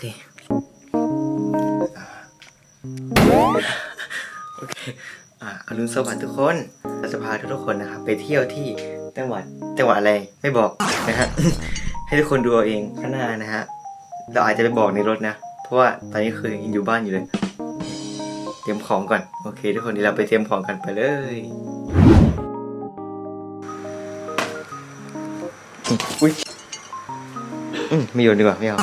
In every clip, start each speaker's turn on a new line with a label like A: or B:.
A: เค โอเค อ่าอรุณสวัสดิ์ทุกคนเราจะพาทุกๆคนนะครับไปเที่ยวที่จังหวัดจังหวัดอะไรไม่บอกนะฮะ ให้ทุกคนดูเอาเองข้างหน้านะฮะ เราอาจจะไปบอกในรถนะ เพราะว่าตอนนี้คือยังอยู่บ้านอยู่เลย เตรียมของก่อน โอเค ทุกคนเดี๋ยวเราไปเตรียมของกันไปเลยอุ้ย อืมไม่โยนดีกว่าไม่เอา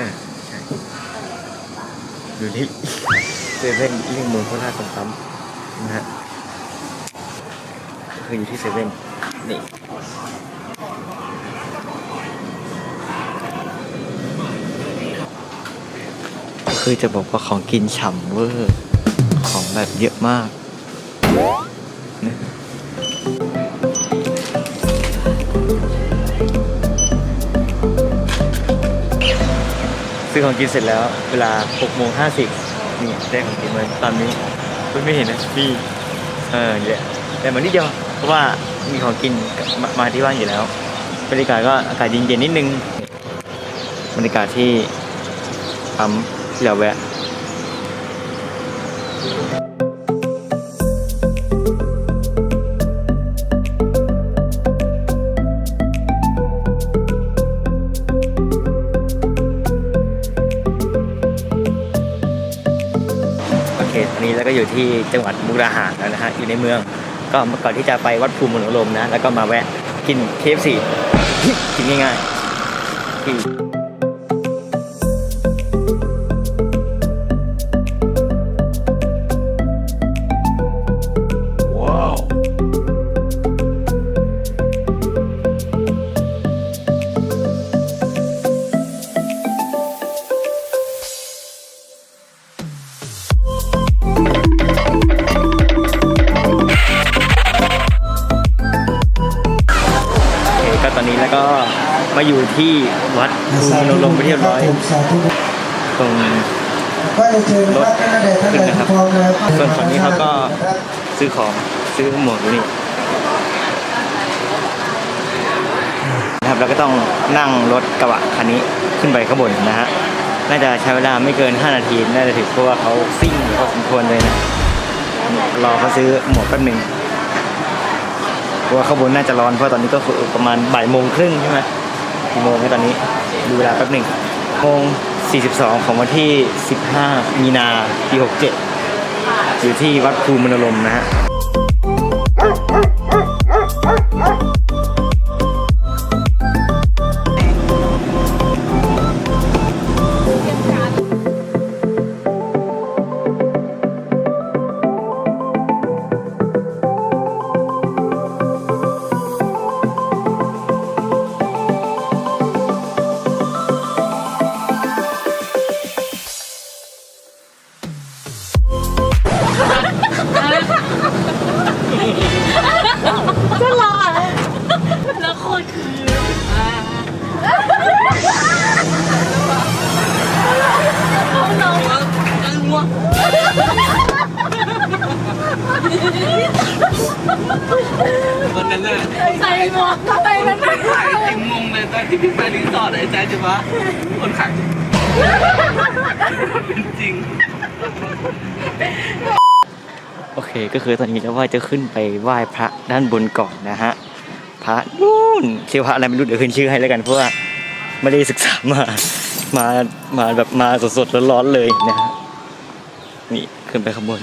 A: ออใช่อยู่ที่เซเว่นเลี่ยงเมืองโคราชตรงปั๊มนะฮะคืออยู่ที่เซเว่นนี่คือจะบอกว่าของกินฉ่ำเวอร์ ของแบบเยอะมาก ซื้อของกินเสร็จแล้ว เวลา6โมง50นี่ได้ของกินมาตอนนี้คุณไม่เห็นนะพี่เออเยอะแต่มันนิดเดียวเพราะว่ามีของกินมามาที่บ้านอยู่แล้ว บรรยากาศก็อากาศเย็นๆนิดนึง บรรยากาศที่ปั๊มที่เราแวะ ที่จังหวัดมุกดาหารแล้วนะฮะอยู่ในเมือง ก็เมื่อก่อนที่จะไปวัดภูมิมโนลมนะแล้วก็มาแวะกิน KFC กินง่ายๆที่ วัดภูมิมโนลมไปนที่เรียบร้อย
B: สาธุ
A: ตรง
B: ก็จะเชิญนะครับท่านใดท่าน
A: ขึ้น
B: ใด
A: นะครับ
B: พร้อมนะครับ
A: ส่วนฝั่งนี้เขาก็ซื้อของซื้อหมวกอยู่นี่นะครับเราก็ต้องนั่งรถกระบะคันนี้ขึ้นไปข้างบนนะฮะน่าจะใช้เวลาไม่เกิน 5 นาทีน่าจะถึงเพราะว่าเขาซิ่งพอสมควรเลยนะรอเขาซื้อหมวกแป๊บหนึ่งเพราะว่าข้างบนน่าจะร้อนเพราะตอนนี้ก็คือประมาณบ่ายโมงครึ่งใช่ไหมกี่โมงกันตอนนี้ ดูเวลาแป๊บหนึ่งโมง42 ของวันที่ 15 มีนาปี 67 อยู่ที่วัดภูมิมนรมนะฮะ
C: ใส่หมวกทำไมมันไม่
D: ขายจริงงงเลยตอนที่พี่ไปรีสอร์ทไอ้แจ๊ดใช่ปะคนขายเป็นจริง
A: โอเคก็คือตอนนี้เราว่าจะขึ้นไปไหว้พระด้านบนก่อนนะฮะ พระนู่นชื่อพระอะไรไม่รู้เดี๋ยวขึ้นชื่อให้แล้วกันเพราะว่าไม่ได้ศึกษามามามาแบบมาสดๆร้อนๆเลยนะฮะนี่ขึ้นไปข้างบน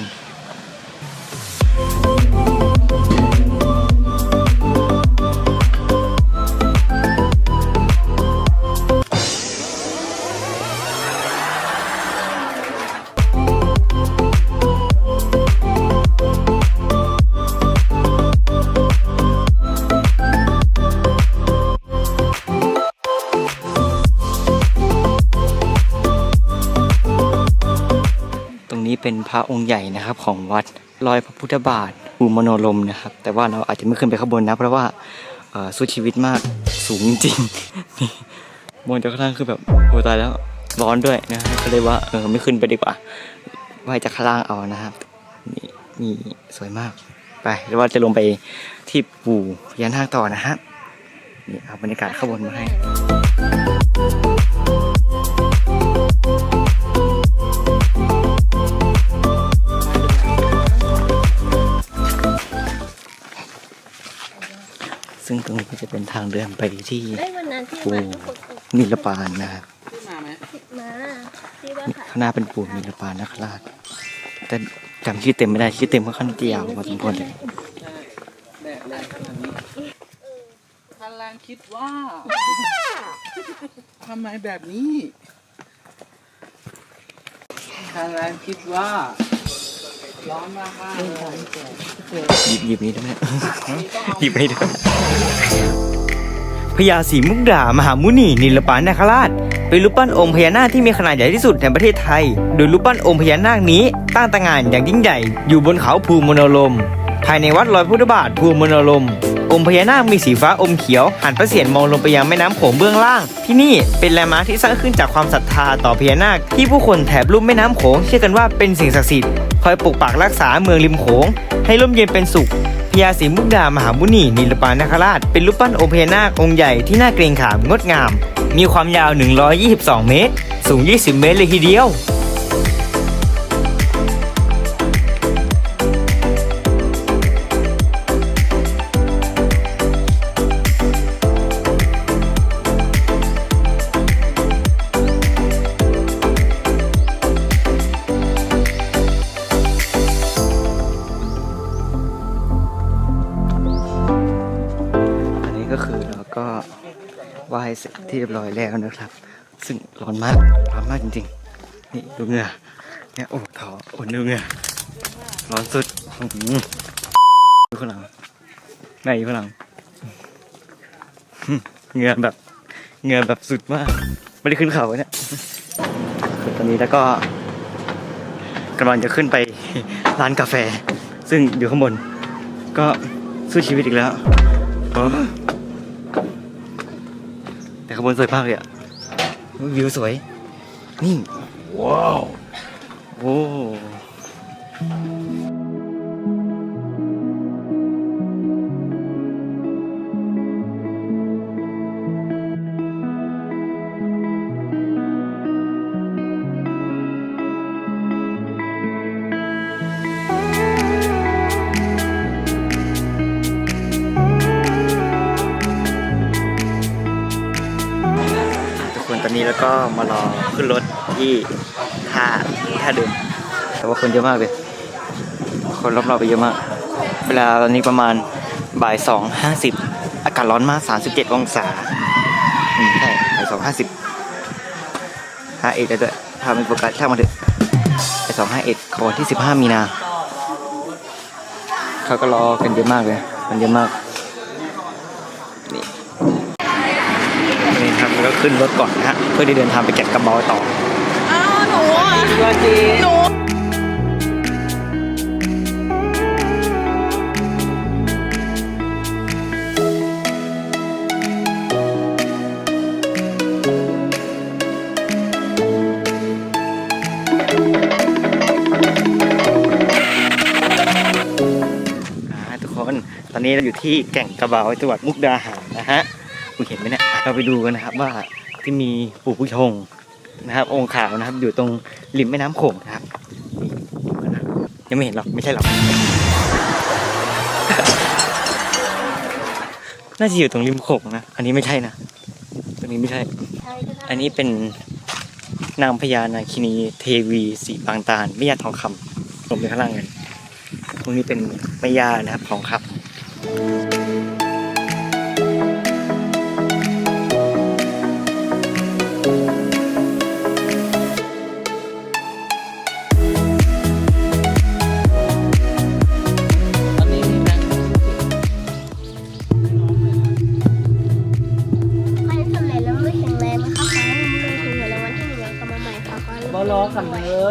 A: เป็นพระองค์ใหญ่นะครับ ของวัดรอยพระพุทธบาทภูมโนลมนะครับ แต่ว่าเราอาจจะไม่ขึ้นไปข้างบนนะเพราะว่าสู้ชีวิตมากสูงจริงๆนี่มองจากข้างล่างคือแบบโอ้ตายแล้วร้อนด้วยนะก็เลยว่าเออไม่ขึ้นไปดีกว่าไหวจากข้างล่างเอานะครับนี่นี่สวยมากไปแล้วว่าจะลงไปที่ปู่พญานาคต่อนะฮะนี่เอาบรรยากาศข้างบนมาให้ ซึ่งตรงนี้ก็จะเป็นทางเดินไปที่
E: ได้วันนั้นที่
A: ปู่
E: วันที่ฝึก
A: นิลปานนะครับ
D: ขึ้นมาไหม
E: มาที่ว่าค่ะ
A: ข้างหน้าเป็นปู่นิลปานนคราชแต่จำชื่อเต็มไม่ได้ชื่อเต็มก็ขั้นเตียาวพอสมควรเลย
D: ใช่แดดแรงขนาดนี้พลังคิดว่าทำไมแบบนี้พลังคิดว่า ร้อนมากมากๆเลย
A: หยิบหยิบนี้ได้ไหมหยิบให้ด้วยพญาศรีมุกดามหามุนีนิลปานนาคราช เป็นรูปปั้นองค์พญานาคที่มีขนาดใหญ่ที่สุดในประเทศไทย โดยรูปปั้นองค์พญานาคนี้ตั้งตระหง่านอย่างยิ่งใหญ่ อยู่บนเขาภูมโนลม ภายในวัดลอยพุทธบาทภูมโนลม องค์พญานาคมีสีฟ้าอมเขียวหันพระเศียรมองลงไปยังแม่น้ำโขงเบื้องล่าง ที่นี่เป็นแลนด์มาร์คที่สร้างขึ้นจากความศรัทธาต่อพญานาคที่ผู้คนแถบลุ่มแม่น้ำโขงเชื่อกันว่าเป็นสิ่งศักดิ์สิทธิ์ คอยปกปักรักษาเมืองริมโขง ให้ร่มเย็นเป็นสุขพญาศรีมุกดามหามุนีนิลปานนคราช เป็นรูปปั้นโอเพญานาคองค์ใหญ่ที่น่าเกรงขามงดงาม มีความยาว 122 เมตร สูง 20 เมตรเลยทีเดียว ที่เรียบร้อยแล้วนะครับ ซึ่งร้อนมากร้อนมากจริงๆ นี่ดูเหงื่อเนี่ยโอ้ท้อโอ้ดูเหงื่อร้อนสุดดูข้างหลังแม่อยู่ข้างหลังเหงื่อแบบเหงื่อแบบสุดมาก ไม่ได้ขึ้นเขาเนี่ยตอนนี้แล้วก็กำลังจะขึ้นไปร้านกาแฟ ซึ่งอยู่ข้างบน ก็สู้ชีวิตอีกแล้วอ้แต่ขาง บวนสวยมากเลยอะวิวสวย นี่ ว้าว โอ้ ก็มารอขึ้นรถที่ท่าท่าเดิมแต่ว่าคนเยอะมากเลย คนรอบๆไปเยอะมาก เวลาตอนนี้ประมาณบ่ายสองห้าสิบอากาศร้อนมากสามสิบเจ็ดองศาอืมใช่บ่ายสองห้าสิบห้าเอ็ดแล้วด้วยถ้าไม่โฟกัสช่างมาเถอะบ่ายสองห้าเอ็ดของวันที่สิบห้ามีนาเขาก็รอกันเยอะมากเลยมันเยอะมาก นี่นี่ครับแล้ว ก็ขึ้นรถก่อนนะฮะเพื่อที่เดินทางไปแกะกระเบาต่อ
C: อ้าวหนูอะ
D: ตัวจี
C: หนู
A: ทุกคนตอนนี้เราอยู่ที่แก่งกระเบาจังหวัดมุกดาหารนะฮะคุณเห็นไหมเนี่ย เราไปดูกันนะครับว่าที่มีปู่ผู้ชงนะครับ องค์ขาวนะครับ อยู่ตรงริมแม่น้ำโขงนะครับยังไม่เห็นหรอกไม่ใช่หรอกน่าจะอยู่ตรงริมโขงนะอันนี้ไม่ใช่นะตรงนี้ไม่ใช่
E: ใช
A: อันนี้เป็นนางพญานาคินีเทวีสีบางตาลไม่ยาทองคำลงไปข้างล่างกันตรงนี้เป็นแม่ยานะครับทองคำ
D: ต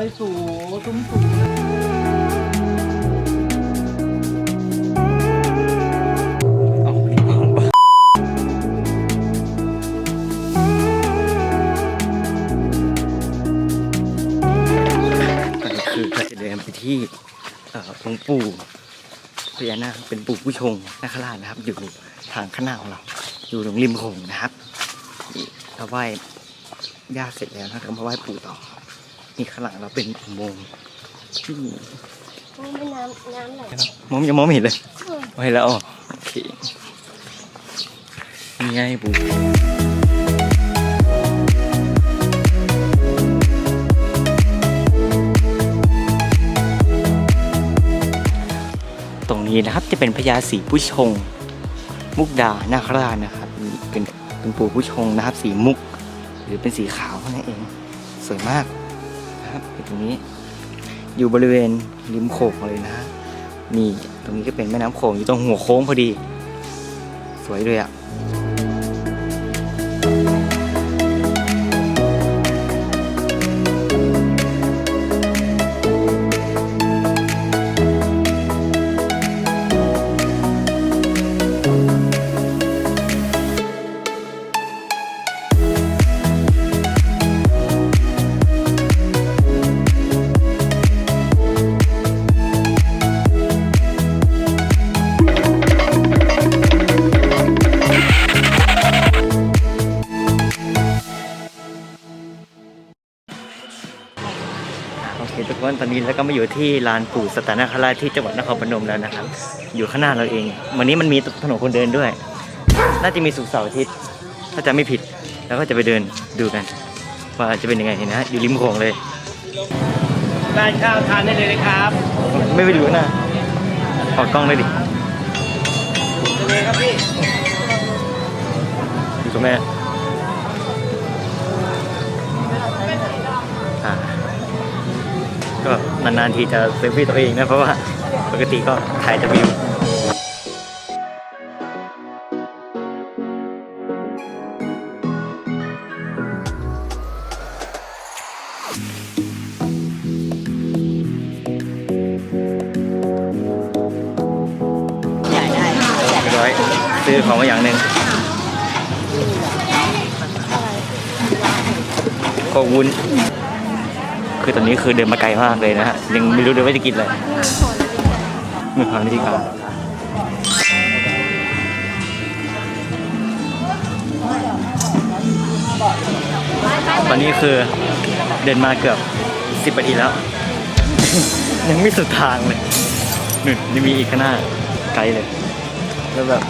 E: เล
D: ยสูตุ้มสู
A: คือก็จะเดินไปที่เอ่อองปู่พญานาคเป็นปู่ผู้ชงนาคราชนะครับ อยู่ทางข้างหน้าของเรา อยู่ตรงริมโขงนะครับนี่เราไหว้ย่าเสร็จแล้วนะครับมาไหว้ปู่ต่อ นี่ข้างหลังเราเป็นอุโมงค์ที่
E: โอ้ไม่น้ำน้ำไหล
A: มองยังมองไม่เห็นเลยมองเห็นแล้วอ๋อโอเคนี่ไงปู่ตรงนี้นะครับจะเป็นพญาสีผู้ชง มุกดานาคราชนะครับนี่เป็นเป็นปู่ผู้ชงนะครับ สีมุก หรือเป็นสีขาวนั่นเอง สวยมากนะค รับอยู่ตรงนี้ อยู่บริเวณริมโขงเลยนะมีตรงนี้ก็เป็นแม่น้ำโขงอยู่ตรงหัวโค้งพอดี สวยเลยอะ่ะ โอเคทุกคนตอนนี้แล้วก็มาอยู่ที่ลานปู่สตานาคราชที่จังหวัดนครพนมแล้วนะครับ อยู่ข้างหน้าเราเอง วันนี้มันมีถนนคนเดินด้วย น่าจะมีสุกร์เสาร์อาทิตย์ถ้าจะไม่ผิด แล้วก็จะไปเดินดูกัน ว่าจะเป็นยังไงนะฮะอยู่ริมโขงเลย
D: ได้ข้าวทานได้เลยนะครับ
A: ไม่ไปดูนะขอกล้องเลยดิ
D: เลยครับพี่
A: อยู่กับแม่ ก็นานๆทีจะเซลฟี่ตัวเองนะเพราะว่าปกติก็ถ่ายจะวิวร้อยซื้อของมาอย่างหนึ่งโคกวุ้น คือตอนนี้คือเดินมาไกลมากเลยนะฮะ ยังไม่รู้เลยว่าจะกินอะไรมือหาวิธีการตอนนี้คือเดินมาเกือบสิบนาทีแล้ว ยังไม่สุดทางเลยนู่นยังมีอีกข้างหน้าไกลเลย แล้วแบบ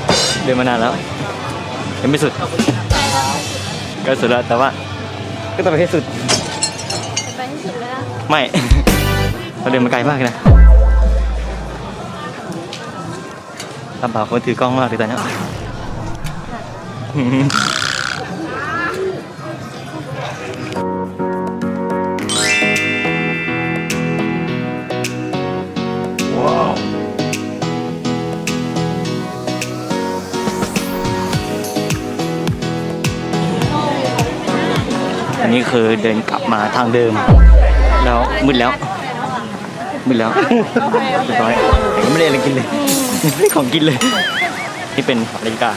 A: เดินมานานแล้ว ยังไม่สุด ก็สุดแล้วแต่ว่าก็ต้องไปให้สุด
E: ไม่
A: เราเดินมาไกลมากเลยนะลำบากคนถือกล้องมากเลยตอนเนี้ยว้าวอันนี้คือเดินกลับมาทางเดิม แล้วมืดแล้วมืดแล้วเรียบร้อยยังไม่ได้อะไรกินเลยยังไม่ได้ของกินเลยนี่เป็นนาฬิกา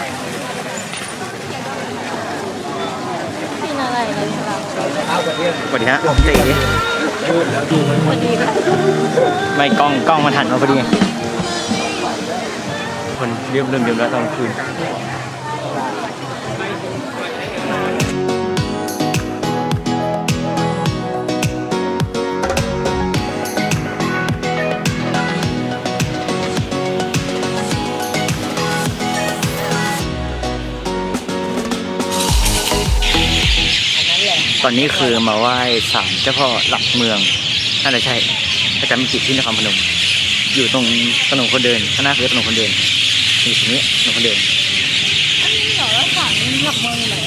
E: กินอะไรเลยเรา
A: สวัสดีฮะเต๋ไม่กล้องกล้องมันหันมาพอดีไงคนเริ่มเริ่มเริ่มแล้วตอนกลางคืน ตอนนี้คือมาไหว้ศาลเจ้าพ่อหลักเมืองน่าจะใช่ถ้าจำไม่ผิดที่นครพนม อยู่ตรงถนนคนเดินข้างหน้าคือถนนคนเดินอยู่ตรงนี้ถนนคนเดิน
E: เหรอแล้วศาลหลักเมืองอยู่ไหน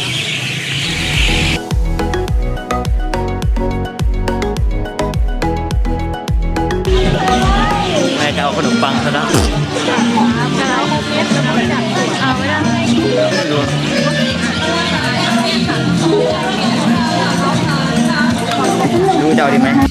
A: จะเอา
E: ดีไห
A: ม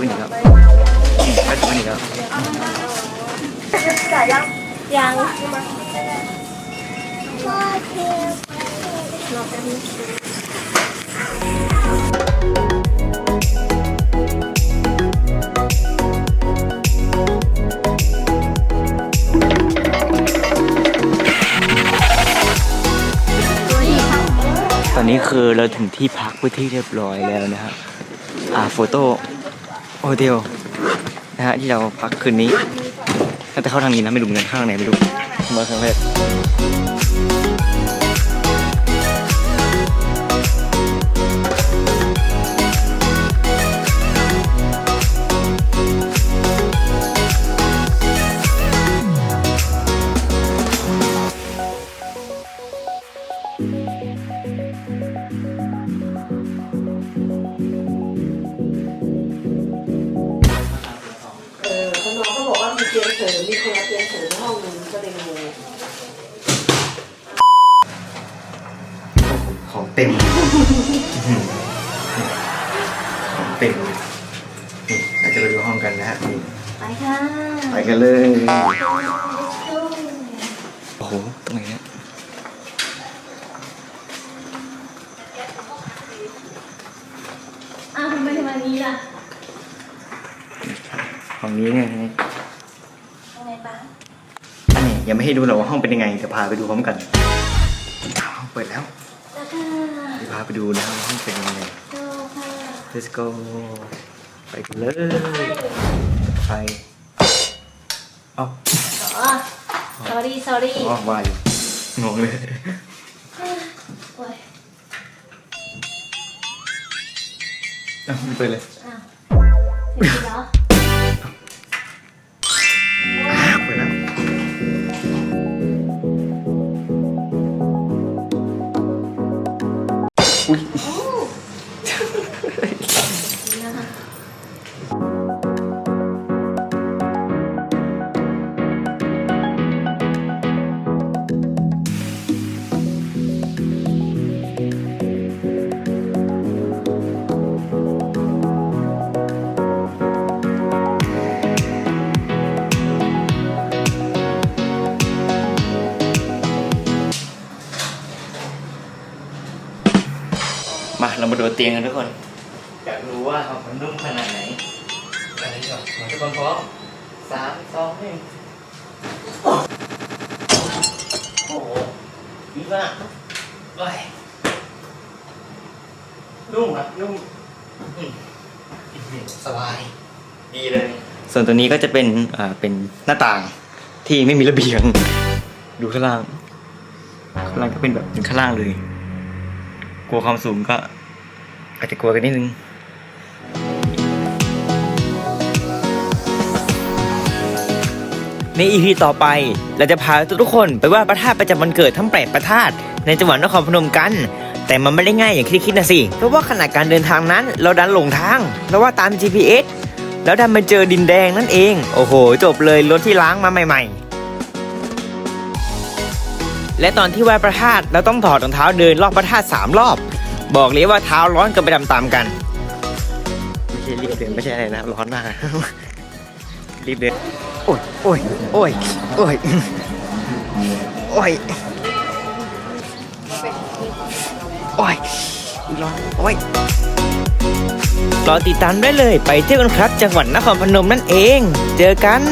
A: แวะเซเว่นอีกแล้วแวะเซเว่นอีกแล้ว
E: ยัง
A: ตอนนี้คือเราถึงที่พักไปนที่เรียบร้อยแล้วนะฮะอ่าโฟโต้ โฮเทลนะฮะที่เราพักคืนนี้น่าจะเข้าทางนี้นะไม่รู้เหมือนข้าทางไหนไม่รู้มาครั้งแรก
F: เขาบอกว่ามีเตียงเสริมมีคนละเตียงเสริมในห้องนึงก็เลยงง
A: ของเต็มของเต็มนี่เราจะไปดูห้องกันนะฮะนี่
E: ไปค่ะ
A: ไปกันเลยโอ้โหตรงไหนเนี่ย
E: อ้าวทำไมทำไมนี้ล่ะ
A: ห้องนี้เนี่ย
E: ยังไงปะ
A: อันนี้ ยังไม่ให้ดูหรอกว่าห้องเป็นยังไงจะพาไปดูพร้อมกันอ้าวห้องเปิดแล้ว
E: แล้วค่ะ
A: จะพาไปดูนะครับว่าห้องเป็นยังไง
E: โตค่ะ
A: let's go ไปกันเลยไปเอ้า
E: อ๋อ sorry sorry
A: อ๋อว่าอยู่งงเลย
E: โอ้ย
A: เอ้าไม่ไปเลย
E: อ้าวเสร็จแล้ว
A: ดูเตียงกันทุกคน อยากรู้ว่ามันนุ่มขนาดไหนอะไรก่อนทุกคนพร้อมสามสองหนึ่งโอ้โหดีมากเอ้ยนุ่มอะนุ่มอืมสบาย ดีเลย ส่วนตัวนี้ก็จะเป็นอ่าเป็นหน้าต่างที่ไม่มีระเบียง ดูข้างล่าง ข้างล่างก็เป็นแบบเป็นข้างล่างเลย กลัวความสูงก็ อาจจะกลัวกันนิดนึงในอีพีต่อไปเราจะพาทุกๆคนไปไหว่าพระธาตุประจำวันเกิดทั้งแปดพระธาตุในจังหวัดนครพนมกัน แต่มันไม่ได้ง่ายอย่างที่คิดนะสิ เพราะว่าขณะการเดินทางนั้น เราดันหลงทางเพราว่าตาม GPS แล้วดันมาเจอดินแดงนั่นเอง โอ้โห จบเลยรถที่ล้างมาใหม่ ๆ และตอนที่ไหว้พระธาตุเราต้องถอดรองเท้าเดินรอบพระธาตุสามรอบ บอกเลยว่าเท้าร้อนกันไปตามๆกัน ไม่ใช่รีบเดินไม่ใช่อะไรนะร้อนมาก รีบเดินโอ้ยโอ้ยโอ้ยโอ้ยโอ้ยโอ้ยร้อนโอ้ยรอติดตามได้เลยไปเที่ยวกันครับ จังหวัดนครพนมนั่นเอง เจอกัน